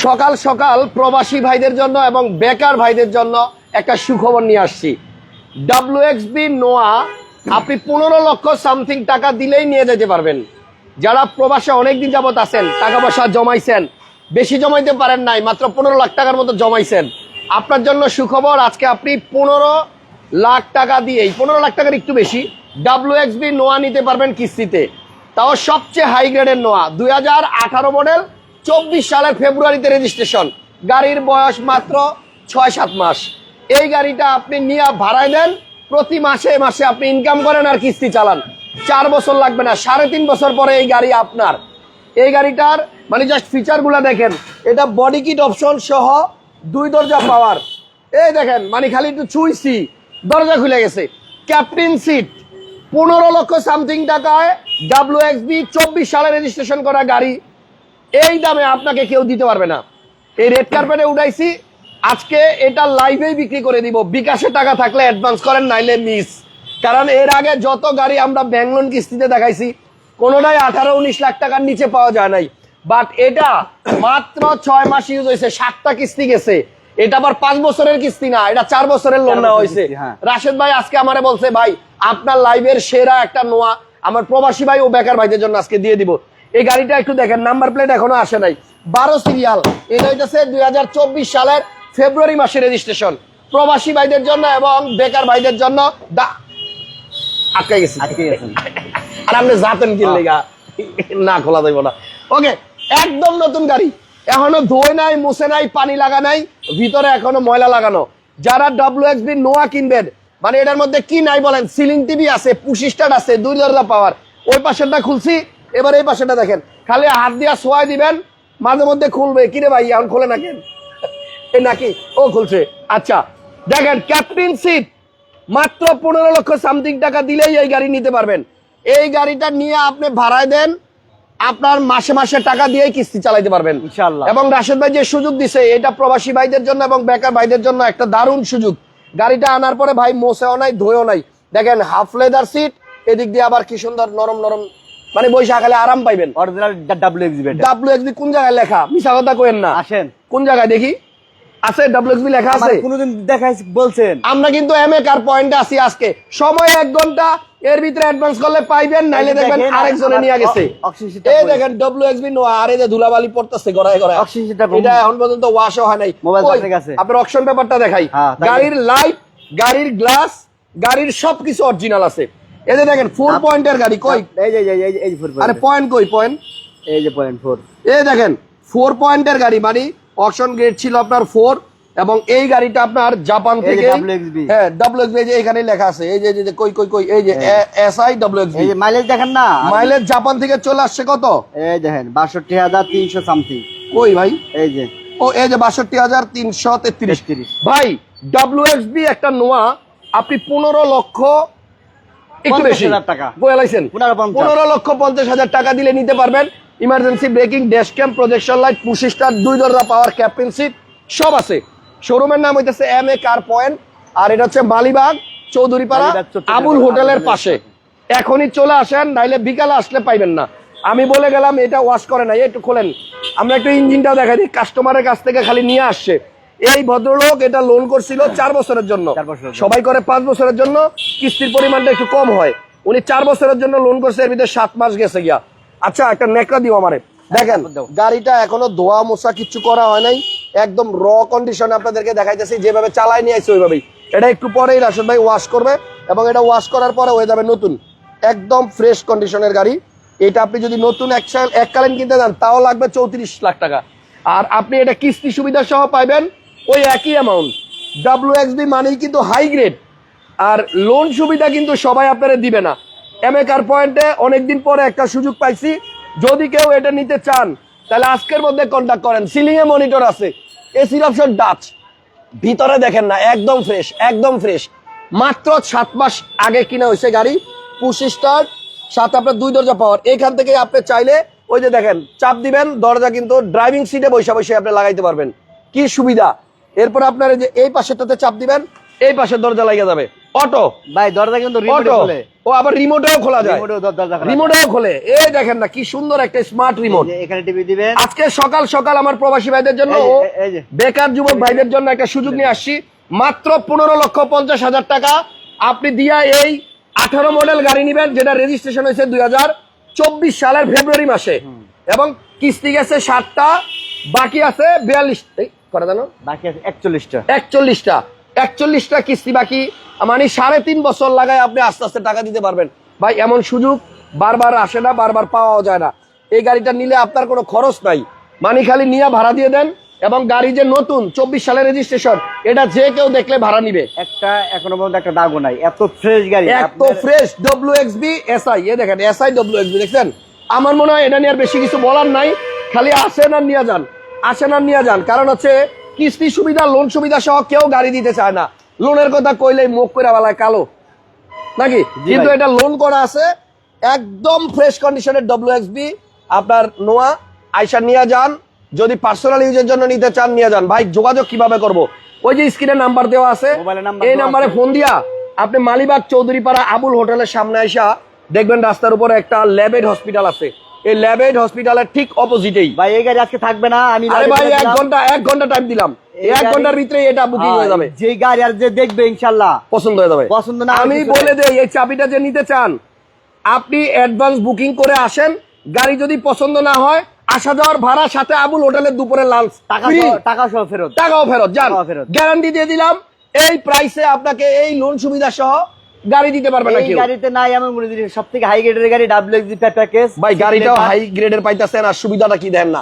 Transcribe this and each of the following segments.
সকাল সকাল প্রবাসী ভাইদের জন্য এবং বেকার ভাইদের জন্য একটা সুখবর নিয়ে আসছি। ডাব্লিউএক্সবি নোয়া, আপনি পনেরো লক্ষ সামথিং টাকা দিলেই নিয়ে যেতে পারবেন। যারা প্রবাসে অনেকদিন যাবত আছেন, টাকা পয়সা জমাইছেন, বেশি জমাইতে পারেন নাই, মাত্র পনেরো লাখ টাকার মতো জমাইছেন। আপনার জন্য সুখবর, আজকে আপনি পনেরো লাখ টাকা দিয়েই, পনেরো লাখ টাকার একটু বেশি ডাব্লিউএক্সবি নোয়া নিতে পারবেন কিস্তিতে। তাও সবচেয়ে হাই গ্রেডের নোয়া, দুই হাজার আঠারো মডেল চব্বিশ সালের ফেব্রুয়ারিতে রেজিস্ট্রেশন গাড়ির বয়স মাত্র ছয় সাত মাস। এই গাড়িটা আপনি নিয়ে ভাড়ায় দেন প্রতি মাসে মাসে আপনি ইনকাম করেন আর কিস্তি চালান। চার বছর লাগবে না, সাড়ে তিন বছর পরে এই গাড়ি আপনার। এই গাড়িটার মানে জাস্ট ফিচারগুলো দেখেন, এটা বডি কিট অপশন সহ দুই দরজা পাওয়ার এই দেখেন মানে খালি একটু ছুঁইছি, দরজা খুলে গেছে। ক্যাপ্টেন সিট পনেরো লক্ষ সামথিং টাকায় ডাব্লিউ এক্সবি চব্বিশ সালে রেজিস্ট্রেশন করা গাড়ি। এই দামে আপনাকে কেউ দিতে পারবে না। এই রেড কার্পেটে উঠাইছি। আজকে এটা লাইভেই বিক্রি করে দিব। বিকাশে টাকা থাকলে অ্যাডভান্স করেন নাইলে মিস কারণ এর আগে যত গাড়ি আমরা ব্যাংলোন কিস্তিতে দেখাইছি কোনোটাই আঠারো উনিশ লাখ টাকার নিচে পাওয়া যায় নাই। বাট এটা মাত্র ছয় মাস ইউজ হয়েছে। সাতটা কিস্তি গেছে। এটা আবার পাঁচ বছরের কিস্তি না এটা চার বছরের লোন নেওয়া হয়েছে। হ্যাঁ। রাশেদ ভাই আজকে আমারে বলছে ভাই আপনার লাইভের সেরা একটা নোয়া আমার প্রবাসী ভাই ও বেকার ভাইদের জন্য আজকে দিয়ে দিব। এই গাড়িটা একটু দেখেন নাম্বার প্লেট এখনও আসে নাই। বারো সিরিয়াল এটা হইতেছে দুই সালের ফেব্রুয়ারি মাসে রেজিস্ট্রেশন প্রবাসী ভাইদের জন্য এবং বেকার ভাইদের জন্য দা আটকে গেছি। আর আপনি যাতেন কিনলে না খোলা যাইব না। ওকে একদম নতুন গাড়ি। এখনও ধোয় নাই মুছে নাই পানি লাগা নাই ভিতরে এখনও ময়লা লাগানো। যারা ডাব্লিউ এক্স বি নোয়া কিনবেন মানে এটার মধ্যে কি নাই বলেন সিলিং টিভি আছে পুশি স্টার্ট আছে দুই দরজা পাওয়ার ওই পাশেরটা খুলছি এবার এই পাশেরটা দেখেন। খালি হাত দিয়া সোয়াই দিবেন মাঝে মধ্যে খুলবে। কিরে ভাই এখন খোলে না কেন এ নাকি? ও খুলছে। আচ্ছা দেখেন ক্যাপ্টেন সিট মাত্র পনেরো লক্ষ সামথিং টাকা দিলেই এই গাড়ি নিতে পারবেন। এই গাড়িটা নিয়ে আপনি ভাড়ায় দেন আপনার মাসে মাসে টাকা দিয়েই কিস্তি চালাইতে পারবেন। এবং রাশেদ ভাই যে সুযোগ দিছে এটা প্রবাসী ভাইদের জন্য এবং বেকার ভাইদের জন্য একটা দারুণ সুযোগ। গাড়িটা আনার পরে ভাই মোছেও নাই ধোয়েও নাই। দেখেন হাফ লেদার সিট এদিক দিয়ে আবার কি সুন্দর নরম নরম মানে বৈশাখ খালে আরাম পাইবেন। Original W X B W X B কোন জায়গায় লেখা? মিশা কথা কোয়েন না। আসেন। কোন জায়গায় দেখি? আছে লেখা আছে? কোনোদিন দেখাই বলছেন। আমরা কিন্তু এম এ কার পয়েন্টে আছি আজকে। সময় এক ঘণ্টা এর ভিতরে অ্যাডভান্স করলে পাইবেন নাইলে দেখবেন আরেকজনে নিয়ে গেছে। এই দেখেন ডব্লিউ এক্সবি নো আর এই যে ধুলাবালি পড়তেছে গড়ায় গড়ায় এটা এখন পর্যন্ত ওয়াশও হয় নাই। মোবাইল গেছে। আপনার অকশন পেপারটা দেখাই। হ্যাঁ, গাড়ির লাইট গাড়ির গ্লাস গাড়ির সবকিছু অরিজিনাল আছে। এই যে দেখেন ফোর পয়েন্টের গাড়ি কই? এই যে এই যে- এই ফোর আরে পয়েন্ট কই পয়েন্ট এই যে পয়েন্ট ফোর এই দেখেন ফোর পয়েন্টের গাড়ি মানে অপশন গ্রেড ছিল আপনার ফোর এবং এই গাড়িটা আপনার জাপান থেকে হ্যাঁ ডাব্লিউ এক্সবি যে এখানে লেখা আছে। এই যে এই যে কই কই কই এই যে S I W X B mileage দেখেন না? মাইলেজ জাপান থেকে চলে আসছে কত? এই দেখেন বাষট্টি হাজার তিনশো সামথিং কই ভাই? এই যে। ও এই যে বাষট্টি হাজার তিনশো তেত্রিশ। 33 ভাই ডাব্লিউ এক্সবি একটা নোয়া আপনি পনেরো লক্ষ একটু বেশি। টাকা। বলাইছেন 15,50 পনেরো লক্ষ পঞ্চাশ হাজার টাকা দিলে নিতে পারবেন। Emergency braking dash cam projection light push start দুই দরজা পাওয়ার ক্যাপ্টেন সিট সব আছে। শোরুমের নাম হইতেছে এম এ কার পয়েন্ট আর এটা হচ্ছে মালিবাগ চৌধুরীপাড়া আবুল হোটেলের পাশে। এখনই চলে আসেন নাইলে বিকালে আসলে পাইবেন না। আমি বলে গেলাম এটা ওয়াশ করে নাই একটু খোলেন। আমরা একটু ইঞ্জিনটাও দেখাই দিই কাস্টমারের কাছ থেকে খালি নিয়ে আসছে। এই ভদ্রলোক এটা লোন করছিল চার বছরের জন্য। সবাই করে পাঁচ বছরের জন্য কিস্তির পরিমাণটা একটু কম হয়। উনি চার বছরের জন্য লোন করছে এর ভিতরে সাত মাস গেছে গিয়া। আচ্ছা একটা নেকড়া দিও আমারে। দেখেন গাড়িটা এখনও ধোয়া মোছা কিছু করা হয় নাই। একদম র কন্ডিশনে আপনাদেরকে দেখাইতেছি যেভাবে চালাই নিয়ে আসছে ওইভাবেই। এটা একটু পরেই রাশেদ ভাই ওয়াশ করবে এবং এটা ওয়াশ করার পরে হয়ে যাবে নতুন। একদম ফ্রেশ কন্ডিশনের গাড়ি। এটা আপনি যদি নতুন এককালীন কিনতে যান তাও লাগবে চৌত্রিশ লাখ টাকা। আর আপনি এটা কিস্তি সুবিধা সহ পাইবেন ওই একই অ্যামাউন্ট ডাব্লিউ এক্সবি মানেই কিন্তু হাই গ্রেড আর লোন সুবিধা কিন্তু সবাই আপনারা দিবে না। এম পয়েন্টে অনেকদিন পরে একটা সুযোগ পাইছি। যদি কেউ এটা নিতে চান, তাহলে আজকের মধ্যে কন্ট্যাক্ট করেন। সিলিং এ মনিটর আছে। এসির অপশন ডাচ ভিতরে দেখেন না, একদম ফ্রেশ একদম ফ্রেশ মাত্র সাত মাস আগে কিনা হয়েছে গাড়ি। পুশ স্টার্ট সাথে আপনার দুই দরজা পাওয়ার এখান থেকে আপনি চাইলে ওই যে দেখেন, চাপ দিবেন, দরজা কিন্তু ড্রাইভিং সিটে বসে বসে আপনি লাগাইতে পারবেন। কি সুবিধা? এরপর আপনার এই যে এই পাশেরটাতে চাপ দিবেন এই পাশের দরজা লাগিয়ে যাবে। অটো। ভাই দরজা কিন্তু অটো। ও আবার রিমোটেও খোলা যায়। রিমোটেও খোলা। এই দেখেন না কি সুন্দর একটা স্মার্ট রিমোট এখানে টিভি দিবেন। আজকে সকাল সকাল আমার প্রবাসী ভাইদের জন্য। বেকার যুবক ভাইদের জন্য একটা সুযোগ নিয়ে আসছি। মাত্র পনেরো লক্ষ পঞ্চাশ হাজার টাকা। আপনি দিয়া এই আঠারো মডেল গাড়ি নিবেন যেটা রেজিস্ট্রেশন হয়েছে দুই হাজার চব্বিশ সালের ফেব্রুয়ারি মাসে। এবং কিস্তি গেছে ষাটটা বাকি আছে বিয়াল্লিশ জানো? বাকি আছে একচল্লিশটা। একচল্লিশটা। একচল্লিশটা কিস্তি বাকি। মানে সাড়ে তিন বছর লাগায় আপনি আস্তে আস্তে টাকা দিতে পারবেন। ভাই এমন সুযোগ বারবার আসে না বারবার পাওয়াও যায় না। এই গাড়িটা নিলে আপনার কোনো খরচ নাই। মানে খালি নিয়ে ভাড়া দিয়ে দেন এবং গাড়ি যে নতুন চব্বিশ সালের রেজিস্ট্রেশন এটা যে কেউ দেখলে ভাড়া নিবে। একটা এখনও পর্যন্ত একটা দাগও নাই। এত ফ্রেশ গাড়ি। এত fresh W X B S I এ দেখেন এসআই ডব্লিউ এক্স বি দেখছেন? আমার মনে হয় এটা নিয়ে আর বেশি কিছু বলার নাই। খালি আসেন আর নিয়ে যান। আসেন আর নিয়ে যান। কারণ হচ্ছে কিস্তি সুবিধা লোন সুবিধা সহ কেউ গাড়ি দিতে চায় না। লোনের কথা কইলে মুখ করে বেলায় কালো। নাকি? কিন্তু এটা লোন করা আছে একদম ফ্রেশ কন্ডিশনের ডব্লিউ এক্স বি আপনার নোয়া আইসা নিয়ে যান। যদি পার্সোনাল ইউজের জন্য নিতে চান নিয়ে যান। ভাই যোগাযোগ কীভাবে করব? ওই যে স্ক্রিনে নাম্বার দেওয়া আছে। এই নাম্বারে ফোন দিয়া আপনি মালিবাগ চৌধুরীপাড়া আবুল হোটেলের সামনে আইসা দেখবেন রাস্তার উপরে একটা ল্যাবেড হসপিটাল আছে। এই ল্যাবেড হসপিটালের ঠিক অপোজিটেই ভাই এই গাড়ি আজকে থাকবে না আমি আরে ভাই বলে এক দিলাম। ঘণ্টা এক ঘণ্টা টাইম দিলাম। এক ঘণ্টার ভিতরে এটা বুকিং হয়ে যাবে। যে গাড়ি আর যে দেখবে ইনশাল্লাহ। পছন্দ হয়ে যাবে। পছন্দ না আমি বলে দেই এই চাবিটা যে নিতে চান আপনি অ্যাডভান্স বুকিং করে আসেন। গাড়ি যদি পছন্দ না হয় আসা যাওয়ার ভাড়া সাথে আবুল হোটেলের দুপুরে লাঞ্চ টাকা টাকা সহ ফেরত। টাকাও ফেরত যান। ফেরত। গ্যারান্টি দিয়ে দিলাম এই প্রাইসে আপনাকে এই লোন সুবিধা সহ গাড়ি দিতে পারবে না কেউ। গাড়িতে নাই এমন কোনো জিনিস সব থেকে হাই গ্রেডের গাড়ি প্যাকেজ ভাই গাড়িটাও হাই গ্রেডের পাইতেছেন আর সুবিধাটা কি দেন না?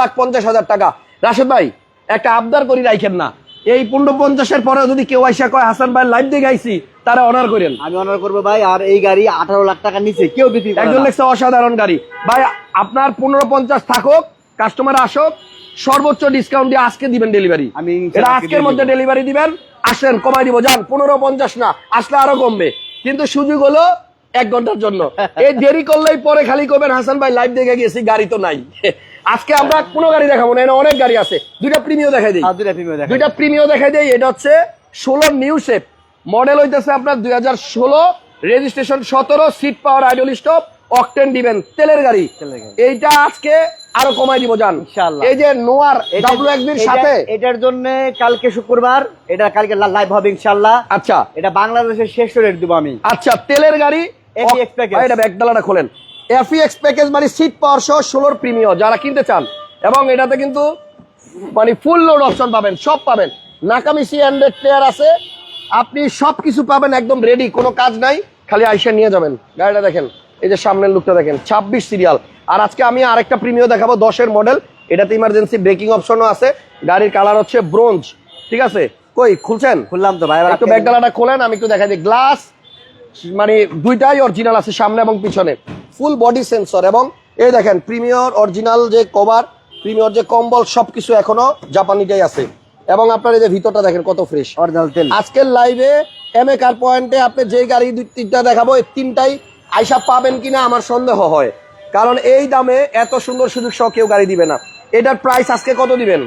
লাখ পঞ্চাশ হাজার টাকা। রাশেদ ভাই একটা আবদার করি রাখেন না। এই পনেরো পঞ্চাশের পরে যদি কেউ আইসা কয় হাসান ভাই লাইভ দিয়ে গাইছি তারা অনার করেন। আমি অনার করব ভাই আর এই গাড়ি আঠারো লাখ টাকা নিচে কেউ বিক্রি করে একজন। লেখছে অসাধারণ গাড়ি। ভাই আপনার পনেরো পঞ্চাশ থাকুক কাস্টমার আসুক সর্বোচ্চ ডিসকাউন্ট দিয়ে আজকে দিবেন ডেলিভারি আমি এটা আজকের মধ্যে ডেলিভারি দিবেন। আসেন কমাই দিব। যান পনেরো পঞ্চাশ না আসলে আরও কমবে। কিন্তু সুযোগ হলো এক ঘণ্টার জন্য। এই দেরি করলেই পরে খালি করবেন। হাসান ভাই লাইভ দেখে গেছি গাড়ি তো নাই। আজকে আমরা কোনো গাড়ি দেখাবো না অনেক গাড়ি আছে। দুইটা প্রিমিয় দেখাই দিই। দুইটা প্রিমিয় দেখাই দেই। এটা হচ্ছে ষোলো নিউ শেপ মডেল হইতেছে আপনার দুই হাজার ষোলো। রেজিস্ট্রেশন সতেরো seat power idle stop octane দিবেন। তেলের গাড়ি। এইটা আজকে আরও কমাই দিব জান এই যে নোয়ার সাথে? এটার জন্য কালকে শুক্রবার এটা কালকে লাইভ হবে ইনশাল্লাহ আচ্ছা। এটা বাংলাদেশের শেষ রেট দিব আমি। আচ্ছা তেলের গাড়ি? এটা ব্যাগডালাটা খোলেন। এফিএক্স প্যাকেজ মানে সিট পাওয়ার সহ ষোলোর যারা কিনতে চান। এবং এটাতে কিন্তু মানে ফুল লোড অপশন পাবেন সব পাবেন। নাকামিসি হান্ড্রেড প্লেয়ার আছে। আপনি সব কিছু পাবেন একদম রেডি কোনো কাজ নাই। খালি আইসা নিয়ে যাবেন। গাড়িটা দেখেন। এই যে সামনের লুকটা দেখেন ছাব্বিশ সিরিয়াল আর আজকে আমি আরেকটা প্রিমিয়াম দেখাবো দশের মডেল এটাতে ইমার্জেন্সি ব্রেকিং অপশনও আছে গাড়ির কালার হচ্ছে ব্রোঞ্জ ঠিক আছে? কই খুলছেন? খুললাম তো ভাই একটু ব্যাক খোলেন আমি একটু দেখাই দিই। গ্লাস মানে দুইটাই অরিজিনাল আছে সামনে এবং পিছনে। ফুল বডি সেন্সর এবং এই দেখেন প্রিমিয়র অরিজিনাল যে কভার প্রিমিয়র যে কম্বল সবকিছু এখনও জাপানিটাই আছে। এবং আপনার এই যে ভিতরটা দেখেন কত ফ্রেশ অরিজিনাল তেল। আজকের লাইভে এম এ কার পয়েন্টে আপনি যে গাড়ি দুই তিনটা দেখাবো এই তিনটাই আইসা পাবেন কিনা আমার সন্দেহ হয়। কারণ এই দামে এত সুন্দর সুযোগ সহ কেউ গাড়ি দিবে না। এটার প্রাইস আজকে কত দিবেন?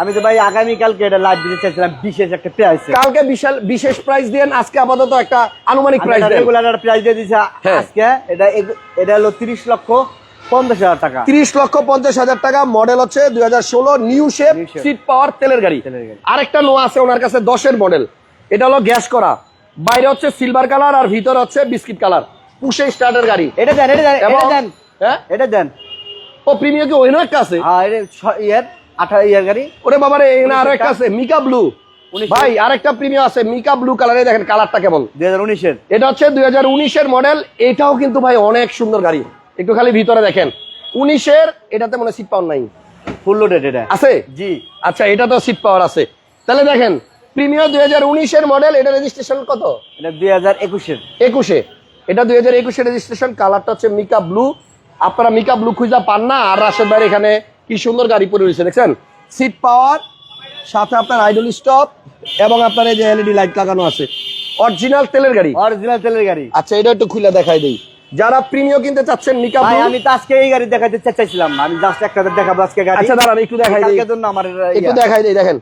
আমি তো ভাই আগামীকালকে এটা লাইভ দিতে চাইছিলাম বিশেষ একটা প্রাইস কালকে বিশাল বিশেষ প্রাইস দেন আজকে আপাতত একটা আনুমানিক প্রাইস দেন। রেগুলার প্রাইস দিয়ে দিছে হ্যাঁ। আজকে এটা এটা হলো তিরিশ লক্ষ পঞ্চাশ হাজার টাকা। তিরিশ লক্ষ পঞ্চাশ হাজার টাকা মডেল হচ্ছে দুই হাজার ষোলো নিউ শেপ সিট পাওয়ার তেলের গাড়ি। আরেকটা নোয়া আছে ওনার কাছে দশের মডেল এটা হলো গ্যাস করা। বাইরে হচ্ছে সিলভার কালার আর ভিতরে হচ্ছে বিস্কিট কালার পুষে স্টার্টের গাড়ি। এটা দেন এটা দেন এটা দেন। হ্যাঁ? এটা দেন। ও প্রিমিয়ার কি ওইখানে একটা আছে? আর এটা ইয়ের আঠারো ইয়ার গাড়ি। ওরে বাবারে এখানে আরও একটা আছে মিকা ব্লু। ভাই আরেকটা প্রিমিয়াম আছে মিকা ব্লু কালারে দেখেন কালারটা কেমন। দুই হাজার উনিশের। এটা হচ্ছে দুই হাজার উনিশের মডেল এটাও কিন্তু ভাই অনেক সুন্দর গাড়ি। একটু খালি ভিতরে দেখেন। উনিশের এটাতে মনে সিট পাওয়ার নাই। ফুল লোডেড এটা। আছে? জি। আচ্ছা এটা তো সিট পাওয়ার আছে। তাহলে দেখেন প্রিমিয়ার দুই হাজার উনিশের মডেল এটা রেজিস্ট্রেশন কত? এটা দুই হাজার একুশের। একুশে। এটা দুই হাজার একুশে রেজিস্ট্রেশন কালারটা হচ্ছে মিকা ব্লু আপনারা মিকা ব্লু খুঁজা পান না আর রাশেদ ভাই এখানে কি সুন্দর গাড়ি পরে রয়েছে দেখছেন? সিট পাওয়ার সাথে আপনার আইডল স্টপ এবং আপনার এই যে এলইডি লাইট লাগানো আছে। অরিজিনাল তেলের গাড়ি। অরিজিনাল তেলের গাড়ি। আচ্ছা এটা একটু খুলে দেখাই দেই। যারা প্রিমিয়াম কিনতে চাচ্ছেন মিকা ভাই আমি তো আজকে এই গাড়ি দেখাতে চাইছিলাম আমি জাস্ট একটা দেখাবো আজকে গাড়ি। আচ্ছা দাঁড়ান একটু দেখাই দিই। জন্য আমার একটু দেখাই দিই দেখেন।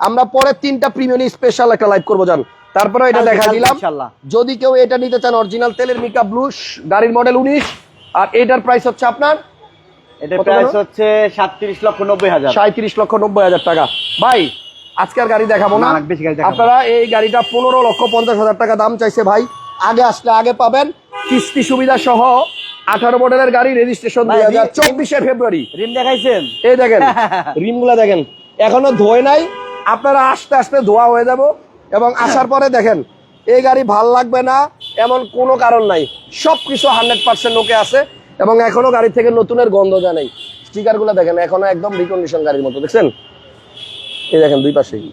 আমরা পরে তিনটা প্রিমিয়াম স্পেশাল একটা লাইভ করব জান। তারপরে এটা দেখা দিলাম। যদি কেউ এটা নিতে চান অরিজিনাল তেলের মিকা ব্লু গাড়ির মডেল উনিশ আর এটার প্রাইস হচ্ছে আপনার এটার প্রাইস হচ্ছে লক্ষ নব্বই হাজার। সাঁত্রিশ লক্ষ নব্বই হাজার টাকা। ভাই গাড়ি দেখাবো না। না, না, বেশি গাড়ি দেখাবো না। আপনারা এই গাড়িটা পনেরো লক্ষ পঞ্চাশ হাজার টাকা দাম চাইছে ভাই। আগে আসলে আগে পাবেন। কিস্তি সুবিধা সহ আঠারো মডেলের গাড়ি রেজিস্ট্রেশন দুই হাজার চব্বিশে ফেব্রুয়ারি। রিম দেখাইছেন? এই দেখেন রিমগুলা দেখেন। এখনও ধোয় নাই। আপনারা আস্তে আস্তে ধোয়া হয়ে যাব। এবং আসার পরে দেখেন এই গাড়ি ভালো লাগবে না এমন কোনো কারণ নাই। সব কিছু হান্ড্রেড পার্সেন্ট ওকে আছে এবং এখনও গাড়ি থেকে নতুনের গন্ধ যায় নাই। স্টিকারগুলা দেখেন এখনও একদম রিকন্ডিশন গাড়ির মতো দেখছেন? এই দেখেন দুই পাশেই।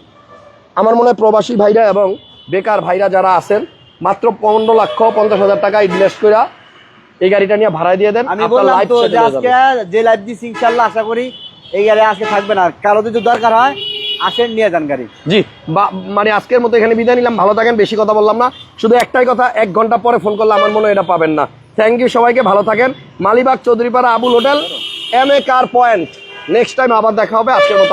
আমার মনে হয় প্রবাসী ভাইরা এবং বেকার ভাইরা যারা আছেন মাত্র পনেরো লক্ষ পঞ্চাশ হাজার টাকা ইনভেস্ট করে এই গাড়িটা নিয়ে ভাড়া দিয়ে দেন আমি বললাম তো যে আজকে যাবে। যে লাইভ দিচ্ছি ইনশাল্লাহ আশা করি এই গাড়ি আজকে থাকবে না। কারও যদি দরকার হয় আসেন, নিয়ে যান গাড়ি। জি। মানে আজকের মতো এখানে বিদায় নিলাম। ভালো থাকেন, বেশি কথা বললাম না। শুধু একটাই কথা, এক ঘণ্টা পরে ফোন করলে আমার মনে এটা পাবেন না। থ্যাংক ইউ সবাইকে, ভালো থাকেন। Malibagh, Chowdhurypara, Abul hotel M A car point next time আবার দেখা হবে, আজকের মতো।